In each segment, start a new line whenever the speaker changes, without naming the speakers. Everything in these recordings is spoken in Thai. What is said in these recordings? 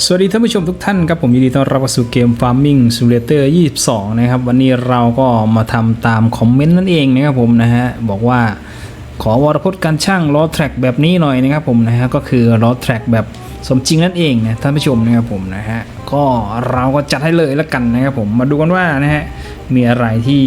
สวัสดีท่านผู้ชมทุกท่านครับผมยินดีต้อนรับสู่เกม Farming Simulator 22 นะครับ วันนี้เราก็มาทำตามคอมเมนต์นั่นเองนะครับผมนะฮะ บอกว่าขอวรพจน์การช่างล้อแทร็กแบบนี้หน่อยนะครับผมนะฮะ ก็คือล้อแทร็กแบบสมจริงนั่นเองนะท่านผู้ชมนะครับผมนะฮะ ก็เราก็จัดให้เลยแล้วกันนะครับผมมาดูกันว่านะฮะ มีอะไรที่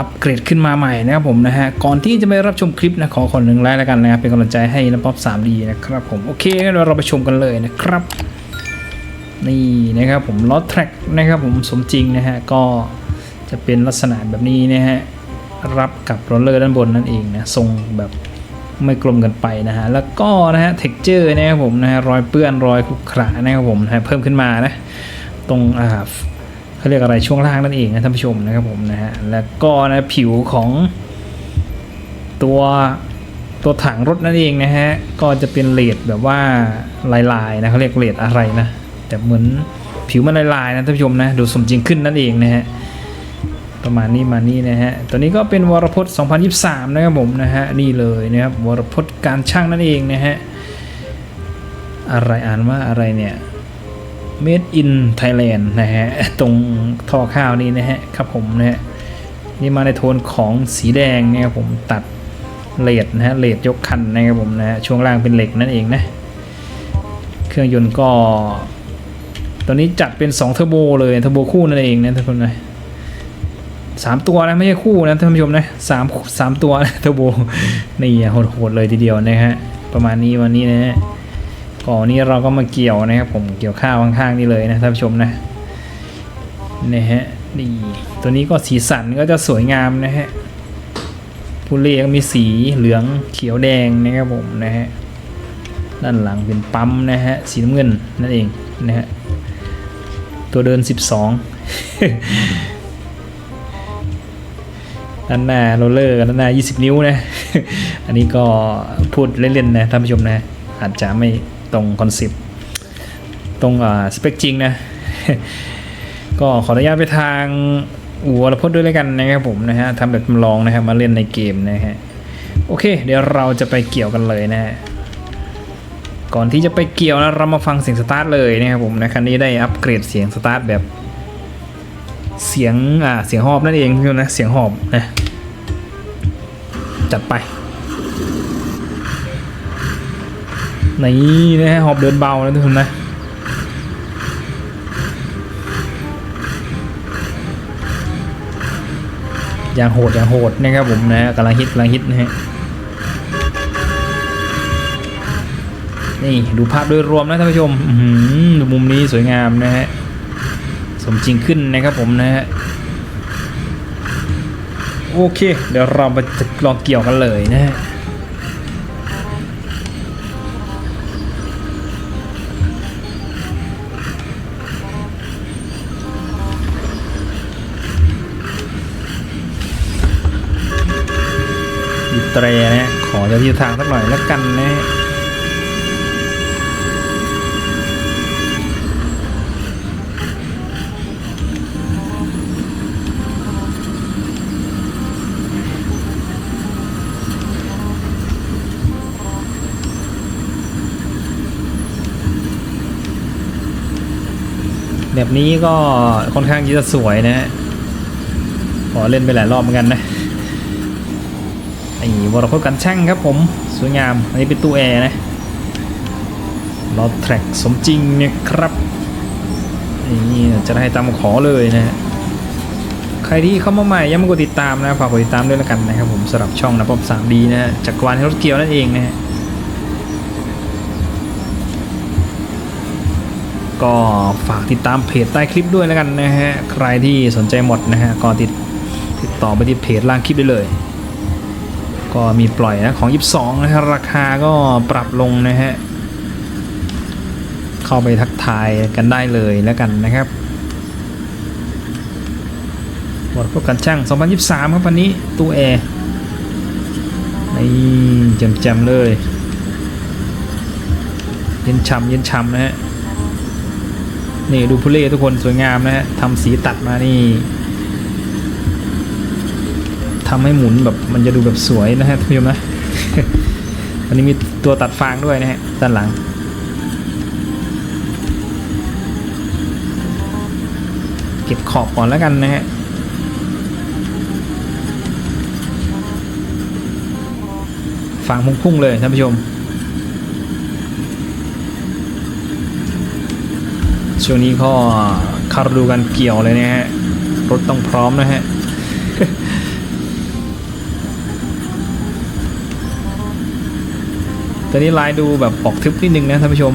อัปเกรดขึ้นมาใหม่นะครับผมนะฮะก่อนที่จะไปรับชมคลิปนะขอคนหนึ่งไลค์แล้วกันนะครับเป็นกำลังใจให้นะป๊อป 3D นะครับผมโอเคงั้นเราไปชมกันเลยนะครับนี่นะครับผมล้อแทร็กนะครับผมสมจริงนะฮะก็จะเป็นลักษณะแบบนี้นะฮะรับกับโรลเลอร์ด้านบนนั่นเองนะทรงแบบไม่กลมกันไปนะฮะแล้วก็นะฮะเท็กเจอร์นะครับผมนะฮะรอยเปื้อนรอยขรุขระนะครับผมนะเพิ่มขึ้นมานะตรงอ่า เขาเรียกอะไรช่วงล่างนั่นเองนะท่านผู้ชมนะครับผมนะฮะแล้วก็นะผิวของตัวตัวถังรถนั่นเองนะฮะก็จะเป็นเลดแบบว่าลายๆนะเขาเรียกเลดอะไรนะแต่เหมือนผิวมันลายๆนะท่านผู้ชมนะดูสมจริงขึ้นนั่นเองนะฮะประมาณนี้มานี่นะฮะ ตัวนี้ก็เป็นวรพจน์ 2023 นะครับผมนะฮะ นี่เลยนะครับ วรพจน์การช่างนั่นเองนะฮะ อะไรอ่านว่าอะไรเนี่ย Made in Thailand นะฮะ ตรงท่อข้าวนี่นะฮะ ครับผมนะฮะ นี่มาในโทนของสีแดงนะครับผมตัดเลดนะฮะเลดยกคันนะครับผมนะฮะช่วงล่างเป็นเหล็กนั่นเองนะ เครื่องยนต์ก็ตัวนี้จัดเป็น 2 เทอร์โบเลยเทอร์โบคู่นั่นเองนะท่านผู้ชมนะสามตัวนะไม่ใช่คู่นะท่านผู้ชมนะสามสามตัวนะเทอร์โบนี่โหดๆเลยทีเดียวนะฮะประมาณนี้วันนี้นะฮะ ก่อนนี้เราก็มาเกี่ยวนะครับผมเกี่ยวข้าวข้างๆนี่เลยนะท่านผู้ชมนะนี่ฮะนี่ตัวนี้ก็สีสันก็จะสวยงามนะฮะผู้เล่ก็มีสีเหลืองเขียวแดงนะครับผมนะฮะด้านหลังเป็นปั๊มนะฮะสีน้ำเงินนั่นเองนะฮะตัวเดิน 12ด้านหน้าโรลเลอร์ด้านหน้า 20 นิ้วนะ อันนี้ก็พูดเล่นๆนะท่านผู้ชมนะอาจจะไม่ ตรงคอนเซปต์ตรงสเปคจริงนะ ก็ขออนุญาตไปทางอัวรพจน์ด้วยแล้วกันนะครับผมนะฮะทำแบบจำลองนะครับมาเล่นในเกมนะฮะโอเค เดี๋ยวเราจะไปเกี่ยวกันเลยนะฮะก่อนที่จะไปเกี่ยวนะเรามาฟังเสียงสตาร์ทเลยนะครับผมนะคันนี้ได้อัปเกรดเสียงสตาร์ทแบบ เสียงอ่าเสียงหอบนั่นเองนะเสียงหอบนะจัดไป นี่นะฮะหอบเดินเบานะทุกคนนะอย่างโหดอย่างโหดนะครับผมนะกำลังฮิตกำลังฮิตนะฮะนี่ดูภาพโดยรวมนะท่านผู้ชมหือดูมุมนี้สวยงามนะฮะสมจริงขึ้นนะครับผมนะฮะโอเค เดี๋ยวเรามาลองเกี่ยวกันเลยนะฮะ ตรนะขอจ้าที่ทางสักหน่อยแล้วกันนะฮะแบบนี้ก็ค่อนข้างที่จะสวยนะฮะขอเล่นไปหลายรอบเหมือนกันนะ ไอ้วรพจน์กันช่างครับผม สวยงามอันนี้เป็นตู้แอร์นะรถแทร็กสมจริงเนี่ยครับนี่จะได้ตามขอเลยนะฮะใครที่เข้ามาใหม่ยังไม่กดติดตามนะฝากกดติดตามด้วยแล้วกันนะครับผมสำหรับช่องนะป๊อป 3D นะฮะจักรวาลรถเกียวนั่นเองนะฮะก็ฝากติดตามเพจใต้คลิปด้วยแล้วกันนะฮะ ใครที่สนใจหมดนะฮะ ก็ติดติดต่อไปที่เพจล่างคลิปได้เลย ก็มีปล่อยนะของ 22 นะฮะราคาก็ปรับลงนะฮะ เข้าไปทักทายกันได้เลยแล้วกันนะครับหมดพวกกันช่าง 2023 ครับวันนี้ตู้แอร์นี่แจำๆเลย เย็นช่ำเย็นช่ำนะฮะ นี่ดูผู้เล่ทุกคนสวยงามนะฮะทำสีตัดมานี่ ทำให้หมุนแบบมันจะดูแบบสวยนะฮะท่านผู้ชมนะอันนี้มีตัวตัดฟางด้วยนะฮะด้านหลังเก็บขอบก่อนแล้วกันนะฮะฟางพุ่งๆเลยท่านผู้ชมช่วงนี้ก็คารูกันเกี่ยวเลยนะฮะรถต้องพร้อมนะฮะ ตอนนี้ลายดูแบบออกทึบนิดนึงนะท่านผู้ชม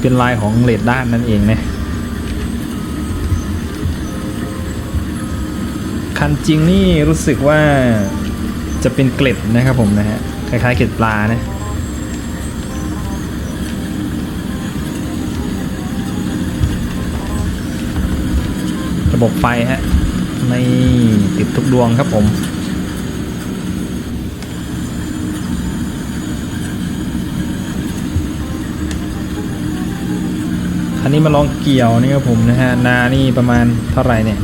เป็นลายของเลดด้านนั่นเองนะคันจริงนี่รู้สึกว่าจะเป็นเกล็ดนะครับผมนะฮะคล้ายๆเกล็ดปลานะระบบไฟฮะ ไม่ติดทุกดวงครับผม คันนี้มาลองเกี่ยวนี่ครับผมนะฮะ นานี่ประมาณเท่าไหร่เนี่ย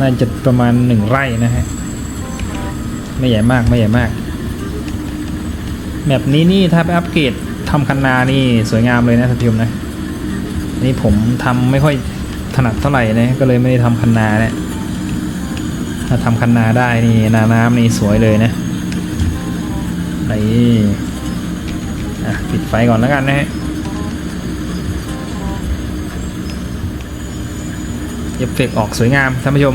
น่าจะประมาณหนึ่งไร่นะฮะ ไม่ใหญ่มากไม่ใหญ่มากแบบนี้นี่ถ้าไปอัปเกรดทำคันนานี่สวยงามเลยนะท่านผู้ชมนะนี่ผมทำไม่ค่อย ถนัดเท่าไหร่นะก็เลยไม่ได้ทำคันนาเนี่ยถ้าทำคันนาได้นี่นาน้ำนี่สวยเลยนะนี่อะปิดไฟก่อนแล้วกันนะฮะเอฟเฟกออกสวยงามท่านผู้ชม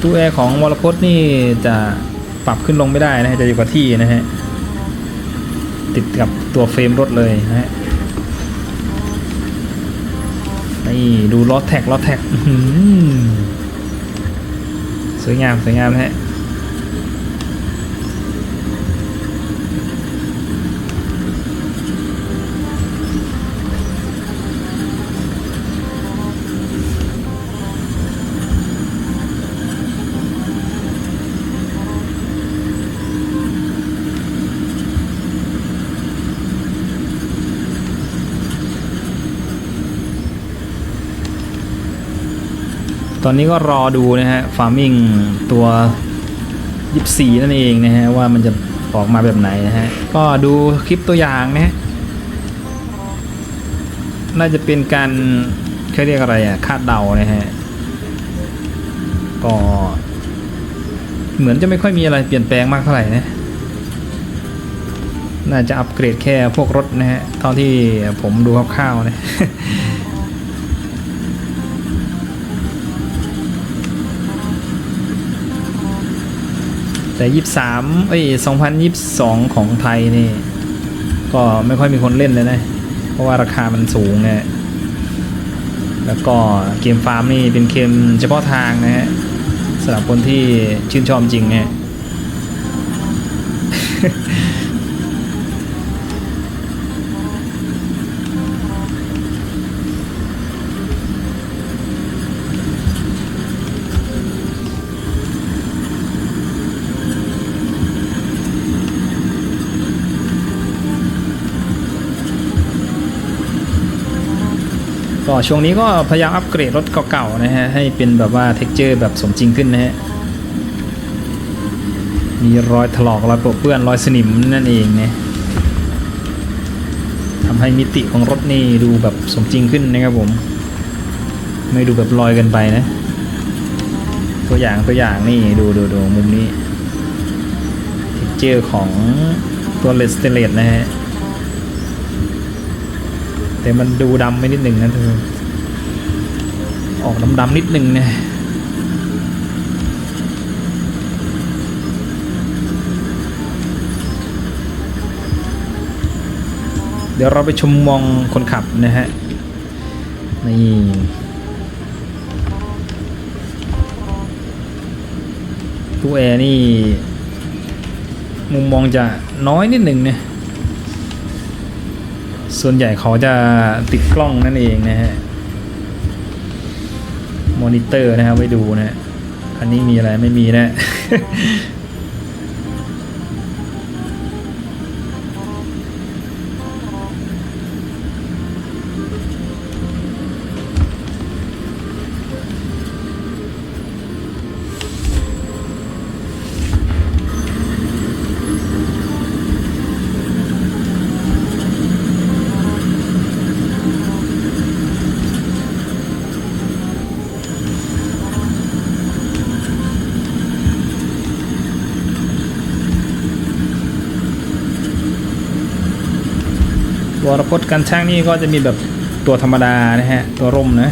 ตู้แอร์ของวรพจน์นี่จะปรับขึ้นลงไม่ได้นะฮะจะอยู่กับที่นะฮะ ติดกับตัวเฟรมรถเลยนะฮะนี่ดูล้อแท็กล้อแท็กสวยงามสวยงามนะฮะ ตอนนี้ก็รอดูนะฮะฟาร์มิงตัวยิบสีนั่นเองนะฮะว่ามันจะออกมาแบบไหนนะฮะ ก็ดูคลิปตัวอย่างนะฮะ น่าจะเป็นการเขาเรียกอะไรอะคาดเดานะฮะ ก็ เหมือนจะไม่ค่อยมีอะไรเปลี่ยนแปลงมากเท่าไหร่นะ น่าจะอัปเกรดแค่พวกรถนะฮะ เท่าที่ผมดูคร่าวๆนะ แต่ยี่สามเอ้ยสองพันยี่สองของไทยนี่ ก็ไม่ค่อยมีคนเล่นเลยนะ เพราะว่าราคามันสูงเนี่ยแล้วก็เกมฟาร์มนี่เป็นเกมเฉพาะทางนะฮะสำหรับคนที่ชื่นชอบจริงไง ช่วงนี้ก็พยายามอัปเกรดรถเก่าๆนะฮะ ให้เป็นแบบว่าเท็กเจอร์แบบสมจริงขึ้นนะฮะ มีรอยถลอกรอยปะเปื้อนรอยสนิมนั่นเองเนี่ยทำให้มิติของรถนี่ดูแบบสมจริงขึ้นนะครับผม ไม่ดูแบบลอยกันไปนะ ตัวอย่างตัวอย่างนี่ดูดูดูมุมนี้เท็กเจอร์ของตัวเลสเตเลตนะฮะ แต่มันดูดำไปนิดหนึ่งนะเธอออกดำๆนิดหนึ่งเนี่ยเดี๋ยวเราไปชมมองคนขับนะฮะ นี่ตู้แอร์นี่ มุมมองจะน้อยนิดหนึ่งเนี่ย ส่วนใหญ่เขาจะติดกล้องนั่นเองนะฮะมอนิเตอร์นะครับไว้ดูนะฮะอันนี้มีอะไรไม่มีนะ วรพจน์การช่างนี่ก็จะมีแบบตัวธรรมดานะฮะ ตัวร่มนะ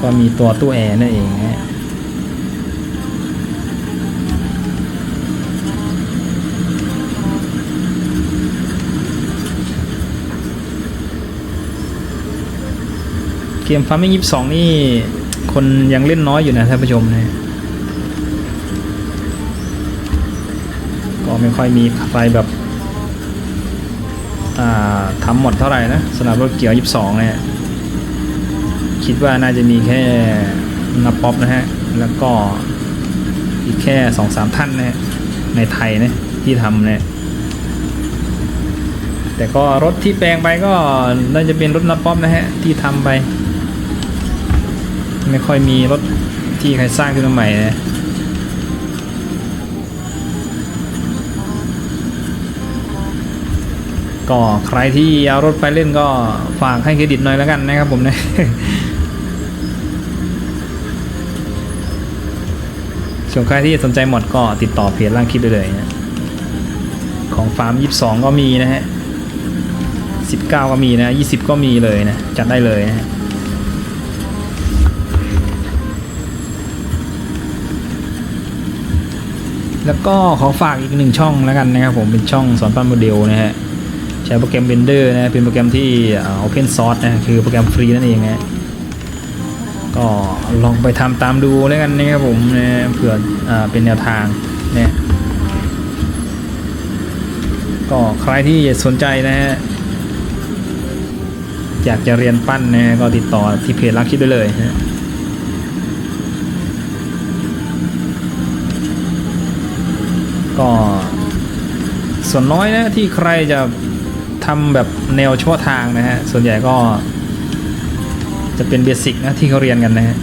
ก็มีตัวตู้แอร์นั่นเองฮะเกมฟาร์มิ่งยี่สองนี่ คนยังเล่นน้อยอยู่นะท่านผู้ชมนะก็ไม่ค่อยมีใครแบบ ทำหมดเท่าไหร่นะสำหรับรถเกียวยี่สองเนี่ย คิดว่าน่าจะมีแค่นับป๊อปนะฮะ แล้วก็อีกแค่สองสามท่านนะฮะ ในไทยนะที่ทำเนี่ยแต่ก็รถที่แปลงไปก็น่าจะเป็นรถนับป๊อปนะฮะ ที่ทำไป ไม่ค่อยมีรถที่ใครสร้างขึ้นมาใหม่นะ ก็ใครที่เอารถไปเล่นก็ฝากให้เครดิตหน่อยแล้วกันนะครับผมนะส่วนใครที่สนใจหมดก็ติดต่อเพจล่างคลิปได้เลยนะของฟาร์ม 22 ก็มีนะฮะ 19 ก็มีนะ 20 ก็มีเลยนะ จัดได้เลยนะฮะแล้วก็ขอฝากอีกหนึ่งช่องแล้วกันนะครับผมเป็นช่องสอนปั้นโมเดลนะฮะ ใช้โปรแกรม Blender นะเป็นโปรแกรมที่ Open Source นะคือโปรแกรมฟรีนั่นเองนะก็ลองไปทำตามดูแล้วกันนะครับผมนะเผื่ออเป็นแนวทางนี่ยก็ใครที่สนใจนะฮะอยากจะเรียนปั้นนะก็ติดต่อที่เพจรักคิดได้เลยนะก็ส่วนน้อยนะที่ใครจะ ทำแบบแนวเฉพาะทางนะฮะ ส่วนใหญ่ก็ จะเป็นเบสิกนะที่เขาเรียนกันนะฮะ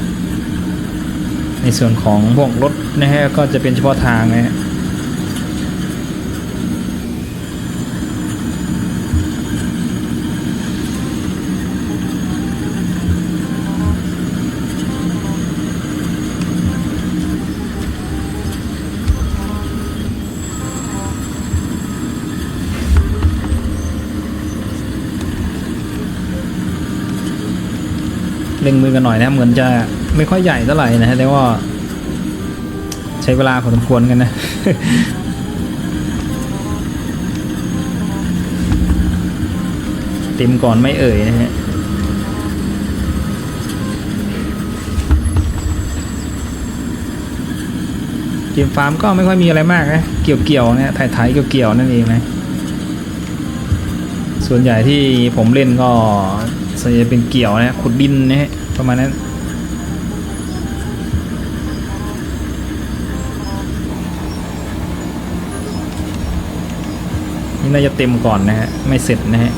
ในส่วนของพวกรถนะฮะก็จะเป็นเฉพาะทางนะฮะ เร่งมือกันหน่อยนะ เหมือนจะไม่ค่อยใหญ่เท่าไหร่นะฮะแต่ว่า ใช้เวลาพอสมควรกันนะเต็มก่อนไม่เอ่ยนะฮะเกมฟาร์มก็ไม่ค่อยมีอะไรมากนะ เกี่ยวๆนะถ่ายๆเกี่ยวๆนั่นเองนะ ส่วนใหญ่ที่ผมเล่นก็ ส่วนใหญ่เป็นเกี่ยวนะขุดดินนะฮะประมาณนั้นนี่น่าจะเต็มก่อนนะฮะไม่เสร็จนะฮะ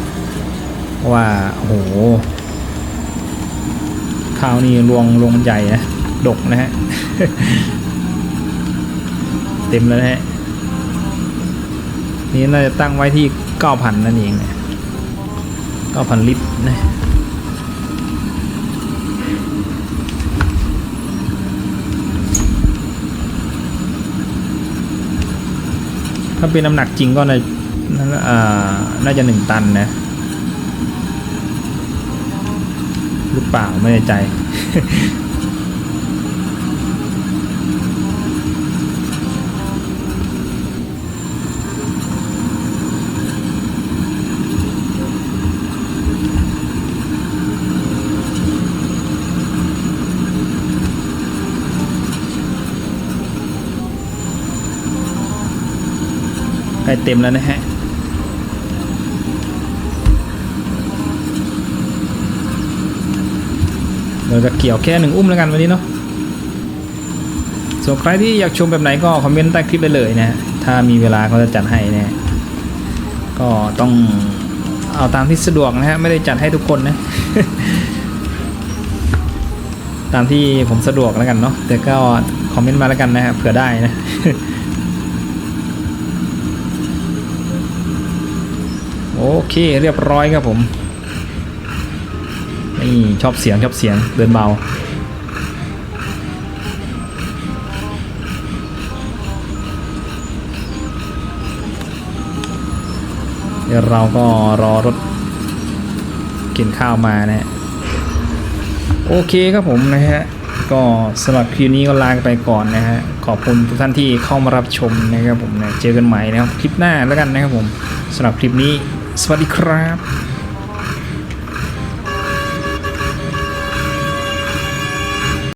เพราะว่าโอ้โหข้าวนี่รวงรวงใหญ่นะดกนะฮะเต็มแล้วนะฮะนี่น่าจะตั้งไว้ที่ 9,000 นั่นเองนะ9,000 ลิตรนะ ถ้าเป็นน้ำหนักจริงก็น่าน่าอ่าน่าจะหนึ่งตันนะ หรือเปล่าไม่แน่ใจ ใกล้เต็มแล้วนะฮะเราจะเกี่ยวแค่หนึ่งอุ้มแล้วกันวันนี้เนาะส่วนใครที่อยากชมแบบไหนก็คอมเมนต์ใต้คลิปไปเลยนะถ้ามีเวลาเขาจะจัดให้นะฮะก็ต้องเอาตามที่สะดวกนะฮะไม่ได้จัดให้ทุกคนนะ ตามที่ผมสะดวกแล้วกันเนาะแต่ก็คอมเมนต์มาแล้วกันนะฮะเผื่อได้นะ โอ เคเรียบร้อยครับผมนี่ชอบเสียงชอบเสียงเดินเบาเดี๋ยวเราก็รอรถกินข้าวมานะฮะโอเคครับผมนะฮะก็สำหรับคลิปนี้ก็ลาไปก่อนนะฮะขอบคุณทุกท่านที่เข้ามารับชมนะครับผมนะเจอกันใหม่นะครับคลิปหน้าแล้วกันนะครับผมสำหรับคลิปนี้ สวัสดีครับ